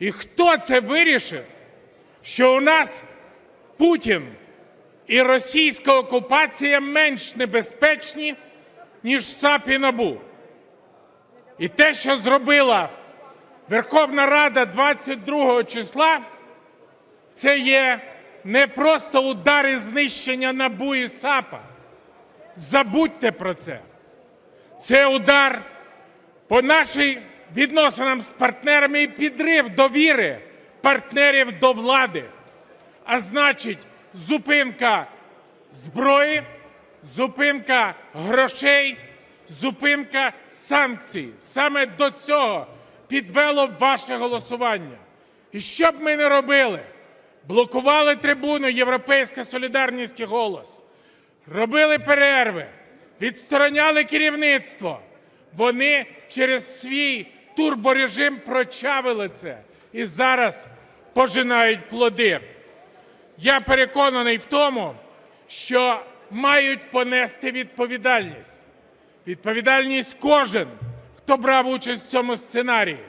І хто це вирішив, що у нас Путін і російська окупація менш небезпечні, ніж САП і НАБУ? І те, що зробила Верховна Рада 22 числа, це є не просто удари знищення НАБУ і САПа. Забудьте про це. Це удар по нашій відносинам з партнерами і підрив довіри партнерів до влади. А значить, зупинка зброї, зупинка грошей, зупинка санкцій. Саме до цього підвело ваше голосування. І що б ми не робили, блокували трибуну Європейська Солідарність і голос, робили перерви, відстороняли керівництво. Вони через свій турборежим прочавили це і зараз пожинають плоди. Я переконаний в тому, що мають понести відповідальність. Відповідальність кожен, хто брав участь в цьому сценарії.